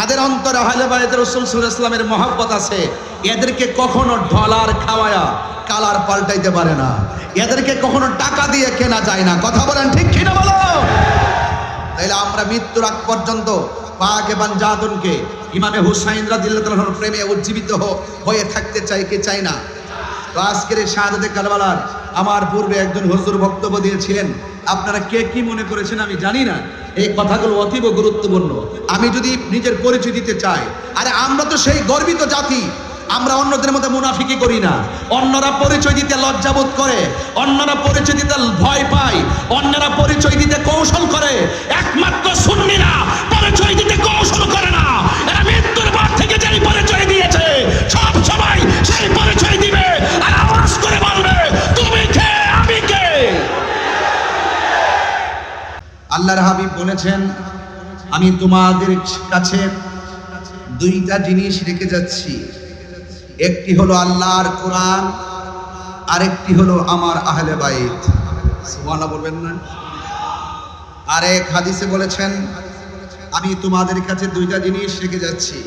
যাদের অন্তরে আহলে বাইত রসুল ইসলামের মহাব্বত আছে। এদেরকে কখনো ডলার খাওয়ায়া কালার পাল্টাইতে পারে না। এদেরকে কখনো টাকা দিয়ে কেনা যায় না। কথা বলেন ঠিক কিনা বলো? তাইলে আমরা মৃত্যুর আগ পর্যন্ত পাক এবং জাদুনকে ইমামে হুসাইন রাদিল্লাহর প্রেমে উজ্জীবিত হয়ে থাকতে চাই কে চাই না? তো আজকের এই শাহাদতে কারবালার আমার পূর্বে একজন হুজুর বক্তব্য দিয়েছিলেন, আপনারা কে কি মনে করেছেন আমি জানি না, এই কথাগুলো অতীব গুরুত্বপূর্ণ। আমি যদি নিজের পরিচয় দিতে চাই, আরে আমরা তো সেই গর্বিত জাতি, আমরা অন্যদের মধ্যে মুনাফিকি করি না। অন্যরা পরিচয় দিতে লজ্জাবোধ করে, অন্যরা পরিচয় দিতে ভয় পায়, অন্যরা পরিচয় দিতে কৌশল করে, একমাত্র সুন্নিরা পরিচয় দিতে কৌশল করে না। আল্লাহর হাবিব বলেছেন, আমি তোমাদের কাছে দুইটা জিনিস রেখে যাচ্ছি। একটি হলো আল্লাহর কোরআন, আরেকটি হলো আমার আহলে বাইত। সুবহানাল্লাহ বলবেন না? আরেক হাদিসে বলেছেন, আমি তোমাদের কাছে দুইটা জিনিস রেখে যাচ্ছি।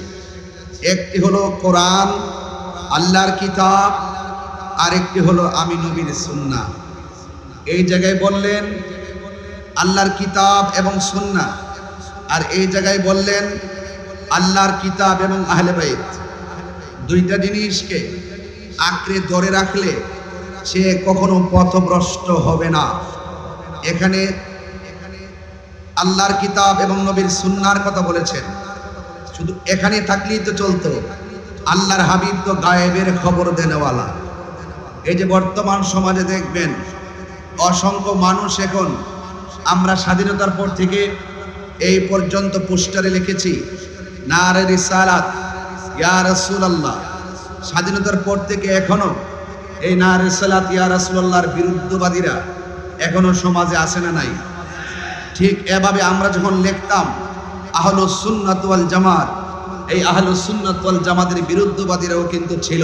একটি হলো কোরআন, আল্লাহর কিতাব, আরেকটি হলো আমি নবীর সুন্নাহ। এই জায়গায় বললেন আল্লাহর কিতাব এবং সুন্নাহ। আর এই জায়গায় বললেন, আল্লাহর কিতাব এবং আহলে বাইত। দুইটা জিনিসকে আঁকড়ে ধরে রাখলে সে কখনো পথভ্রষ্ট হবে না। এখানে আল্লাহর কিতাব এবং নবীর সুন্নার কথা বলেছেন। শুধু এখানে থাকলেই তো চলতো। আল্লাহর হাবিব তো গায়েবের খবর দেনেওয়ালা। এই যে বর্তমান সমাজে দেখবেন, অসংখ্য মানুষ এখন আমরা স্বাধীনতার পর থেকে এই পর্যন্ত পোস্টারে লিখেছি, নারে রিসালাত, ইয়া রাসূলুল্লাহ। স্বাধীনতার পর থেকে এখনও এই না রিসালাত, ইয়া রাসূলুল্লাহর বিরুদ্ধবাদীরা এখনও সমাজে আসে না নাই। ঠিক এভাবে আমরা যখন লিখতাম আহলু সুন্নাত ওয়াল জামাত, এই আহলু সুন্নাত ওয়াল জামাতের বিরুদ্ধবাদীরাও কিন্তু ছিল।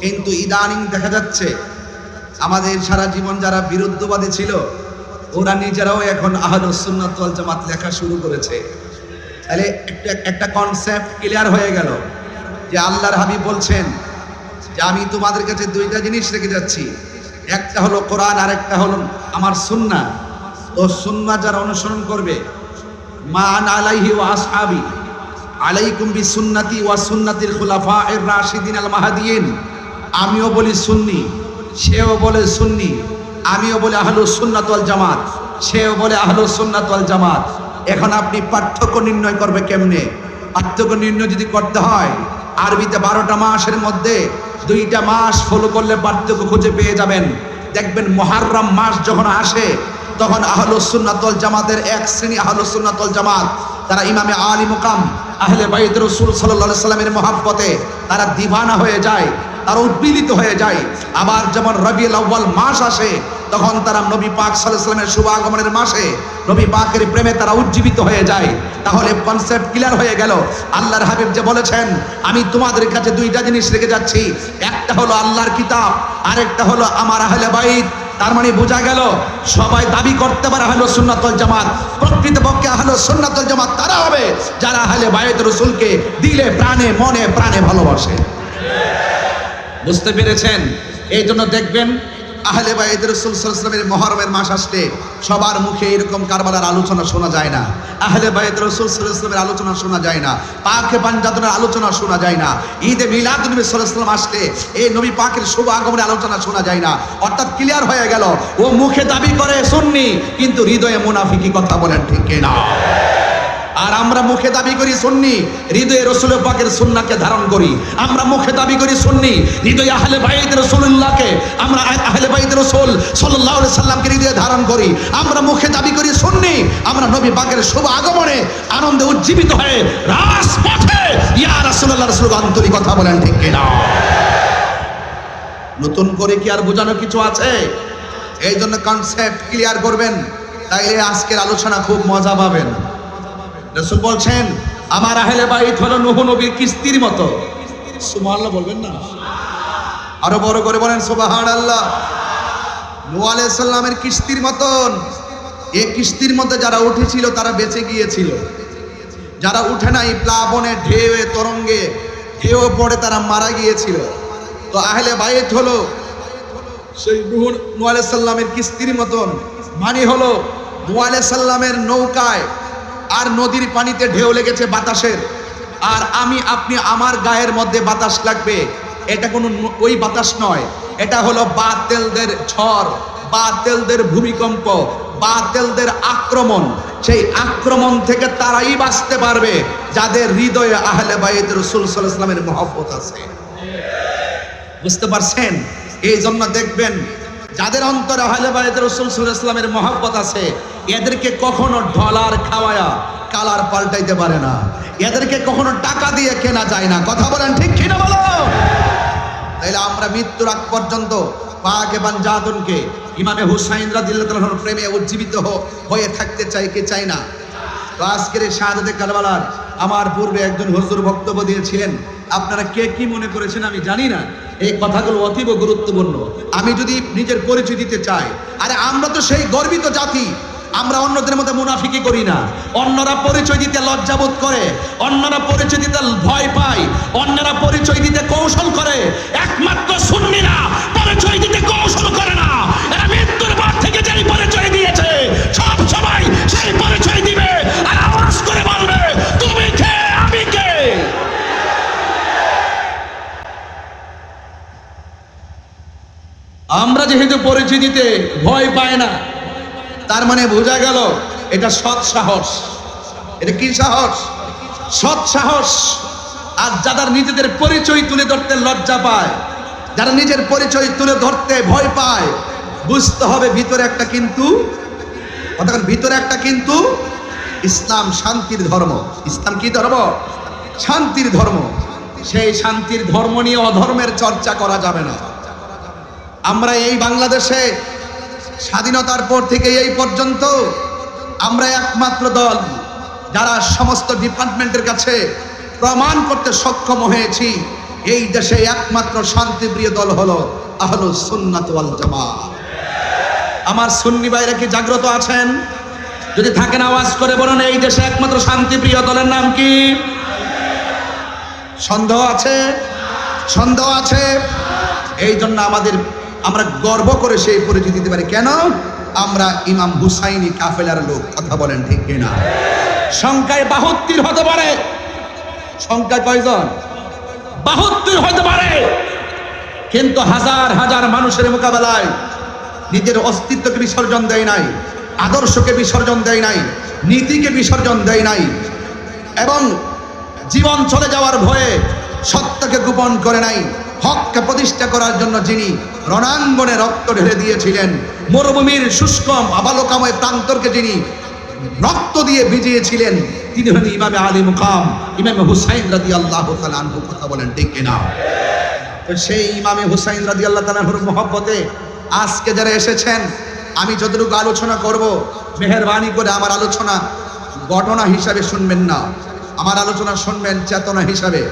কিন্তু ইদানিং দেখা যাচ্ছে, আমাদের সারা জীবন যারা বিরুদ্ধবাদী ছিল ওরা নিজেরাও এখন আহলু সুন্নাত ওয়াল জামাত লেখা শুরু করেছে, তাহলে একটা একটা কনসেপ্ট ক্লিয়ার হয়ে গেল যে আল্লাহর হাবিব বলছেন যে আমি তোমাদের কাছে দুইটা জিনিস রেখে যাচ্ছি, একটা হলো কোরআন আর একটা হলো আমার সুন্না। ও সুন্না যারা অনুসরণ করবে মান আলাইহি ওয়া আসহাবি, আলাইকুম বি সুন্নাতি ওয়া সুন্নাতিল খুলাফা এর রাশিদিন আল মাহাদিয়িন। আমিও বলি সুন্নি, সেও বলে সুন্নি। আমিও বলে আহলু সুন্নাত ওয়াল জামাত, সেও বলে আহলু সুন্নাতল জামাত। এখন আপনি পার্থক্য নির্ণয় করবে কেমনে? পার্থক্য নির্ণয় যদি করতে হয়, আরবিতে বারোটা মাসের মধ্যে দুইটা মাস ফলো করলে পার্থক্য খুঁজে পেয়ে যাবেন। দেখবেন মহারম মাস যখন আসে, তখন আহলুস সুন্নাতুল জামাতের এক শ্রেণি আহলুস সুন্নাতুল জামাত, তারা ইমামে আলী মুকাম, আহলে বাইত রসুল সাল্লাল্লাহু সাল্লামের মহাব্বতে তারা দিবানা হয়ে যায়, তারা উদ্বিলিত হয়ে যায়। আবার যেমন রবিউল আউ্বাল মাস আসে তখন তারা নবী পাক সাল্লামের শুভ আগমনের মাসে নবী পাকের প্রেমে তারা উজ্জীবিত হয়ে যায়। তাহলে কনসেপ্ট ক্লিয়ার হয়ে গেল। আল্লাহর হাবিব যে বলেছেন, আমি তোমাদের কাছে দুইটা জিনিস রেখে যাচ্ছি। একটা হলো আল্লাহর কিতাব, আরেকটা হলো আমার আহলে বাইত। তার মানে বোঝা গেল, সবাই দাবি করতে পারে আহলো সুন্নাতুল জামাত। প্রকৃতপক্ষে আহলো সুন্নাতুল জামাত তারা হবে যারা আহলে বাইত রসুলকে দিলে প্রাণে, মনে প্রাণে ভালোবাসে। বুঝতে পেরেছেন? এই জন্য দেখবেন আহলে বাইত রসুল সাল্লামের মহরমের মাস আসলে সবার মুখে এরকম কারবালার আলোচনা শোনা যায় না। আহলে বাইত রসুল সাল্লামের আলোচনা শোনা যায় না। পাকে পাঞ্জাতনের আলোচনা শোনা যায় না। ঈদে মিলাদ নবী সাল্লাম আসলে এই নবী পাকের শুভ আগমনের আলোচনা শোনা যায় না। অর্থাৎ ক্লিয়ার হয়ে গেল, ও মুখে দাবি করে শুননি কিন্তু হৃদয়ে মুনাফিকি কথা বলেন ঠিক না আর আমরা মুখে দাবি করি সুন্নি, হৃদয়ে রসুল পাকের সুন্নাকে ধারণ করি। আমরা মুখে দাবি করি সুন্নি, হৃদয়ে আহলে বাইদ রসুল্লাহকে আমরা আহলে বাইদ রসুল সাল্লাহ সাল্লামকে হৃদয়ে ধারণ করি। আমরা মুখে দাবি করি সুন্নি, আমরা নবী পাকের শুভ আগমনে আনন্দে উজ্জীবিত হয়ে রাস রাজপথে ইয়া রাসূলুল্লাহ রাসূল আন্তরিক কথা বলেন ঠিক কিনা? নতুন করে কি আর বোঝানো কিছু আছে? এই জন্য কনসেপ্ট ক্লিয়ার করবেন, তাইলে আজকের আলোচনা খুব মজা পাবেন। রসুল বলছেন আমার আহলে বাইত হলো নুহ নবীর কিস্তির মতো। সুবহানাল্লাহ বলবেন না। আরও বড় করে বলেন সুবহানাল্লাহ। নূহ আলাইহিস সালামের কিস্তির মতন এই কিস্তির মধ্যে যারা উঠেছিল তারা বেঁচে গিয়েছিল। যারা উঠে নাই প্লাবনে ঢেউয়ে তরঙ্গে ঢেউ পড়ে তারা মারা গিয়েছিল। তো আহলে বাইত হলো সেই নুহ সাল্লামের কিস্তির মতন। মানে হলো নুহ সাল্লামের নৌকায় আর নদীর পানিতে ঢেউ লেগেছে বাতাসের। আর আমি, আপনি আমার গায়ের মধ্যে বাতাস লাগবে। এটা কোনো ওই বাতাস নয়। এটা হলো বাতেলদের ঝড়, বাতেলদের ভূমিকম্প, বাতেলদের আক্রমণ। সেই আক্রমণ থেকে তারাই বাঁচতে পারবে, যাদের হৃদয়ে আহলে বাইত রসুল সাল্লামের মহব্বত আছে। বুঝতে পারছেন? এই জন্য দেখবেন, যাদের অন্তরে আহলে বাইত রসুল ইসলামের মহব্বত আছে এদেরকে কখনো ডলার খাওয়ায়া কালার পাল্টাইতে পারে না। এদেরকে কখনো টাকা দিয়ে কেনা যায় না। কথা বলেন ঠিক কিনা বলো? তাইলে আমরা মৃত্যুর আগ পর্যন্ত পাক এবং জাদুনকে ইমামে হুসাইন রাদিল্লাহর প্রেমে উজ্জীবিত হয়ে থাকতে চাই কে চাই না? তো আজকের এই শাহাদতে কারবালার আমার পূর্বে একজন হুজুর বক্তব্য দিয়েছিলেন, আপনারা কে কি মনে করেছেন আমি জানি না। এই কথাগুলো অতীব গুরুত্বপূর্ণ। আমি যদি নিজের পরিচয় দিতে চাই, আরে আমরা তো সেই গর্বিত জাতি আমরা অন্যদের মধ্যে মুনাফিকি করি না। অন্যরা পরিচয় দিতে লজ্জাবোধ করে, অন্যরা পরিচয় দিতে ভয় পায়, অন্যরা পরিচয় দিতে কৌশল করে। একমাত্র সুন্নিরা পরিচয় দিতে কৌশল করে না। এরা মৃত্যুর পর থেকে যেই পরিচয় দিয়েছে, সব সময় সেই পরিচয় দিবে আর আওয়াজ করে বলবে, তুমি কে? আমি কে? আমরা যেহেতু পরিচয় দিতে ভয় পায় না তার মানে বোঝা গেল এটা সৎ সাহস। এটা কি সাহস? সৎ সাহস। আর যাদের নিজেদের পরিচয় তুলে ধরতে লজ্জা পায়, যারা নিজের পরিচয় তুলে ধরতে ভয় পায়, বুঝতে হবে ভিতরে একটা কিন্তু অর্থাৎ ভিতরে একটা কিন্তু ইসলাম শান্তির ধর্ম। ইসলাম কি ধর্ম? শান্তির ধর্ম। সেই শান্তির ধর্ম নিয়ে অধর্মের চর্চা করা যাবে না। আমরা এই বাংলাদেশে স্বাধীনতার পর থেকে এই পর্যন্ত আমরা একমাত্র দল যারা সমস্ত ডিপার্টমেন্টের কাছে প্রমাণ করতে সক্ষম হয়েছি, এই দেশে একমাত্র শান্তিপ্রিয় দল হলো আহলু সুন্নাত জামাত। আমার সুন্নি ভাইরা কি জাগ্রত আছেন? যদি থাকেন আওয়াজ করে বলুন, এই দেশে একমাত্র শান্তিপ্রিয় দলের নাম কি? সন্দেহ আছে? সন্দেহ আছে? এই জন্য আমাদের আমরা গর্ব করে সেই পরিচয় দিতে পারি। কেন? আমরা ইমাম হুসাইনি কাফেলার লোক, কথা বলেন ঠিক কিনা? সংখ্যায় বাহাত্তর হতে পারে। সংখ্যায় কয়জন? বাহাত্তর হতে পারে। কিন্তু হাজার হাজার মানুষের মোকাবেলায় নিজের অস্তিত্বকে বিসর্জন দেয় নাই, আদর্শকে বিসর্জন দেয় নাই, নীতিকে বিসর্জন দেয় নাই, এবং জীবন চলে যাওয়ার ভয়ে সত্যকে গোপন করে নাই। হককে প্রতিষ্ঠা করার জন্য যিনি রণাঙ্গনে রক্ত ঢেলে দিয়েছিলেন, মরুভূমির শুষ্ক আবালোকাময় প্রান্তরকে যিনি রক্ত দিয়ে ভিজিয়েছিলেন, তিনি হলেন ইমামে আলী মুকাম, ইমামে হুসাইন রাদি আল্লাহ আনহু, কথা বলেন ঠিক কিনা? তো সেই ইমামে হুসাইন রাদি আল্লাহ তালাহুর মহব্বতে আজকে যারা এসেছেন, আমি যতটুকু আলোচনা করব, মেহরবানি করে আমার আলোচনা ঘটনা হিসাবে শুনবেন না। আমার আলোচনা শুনবেন চেতনা হিসাবে।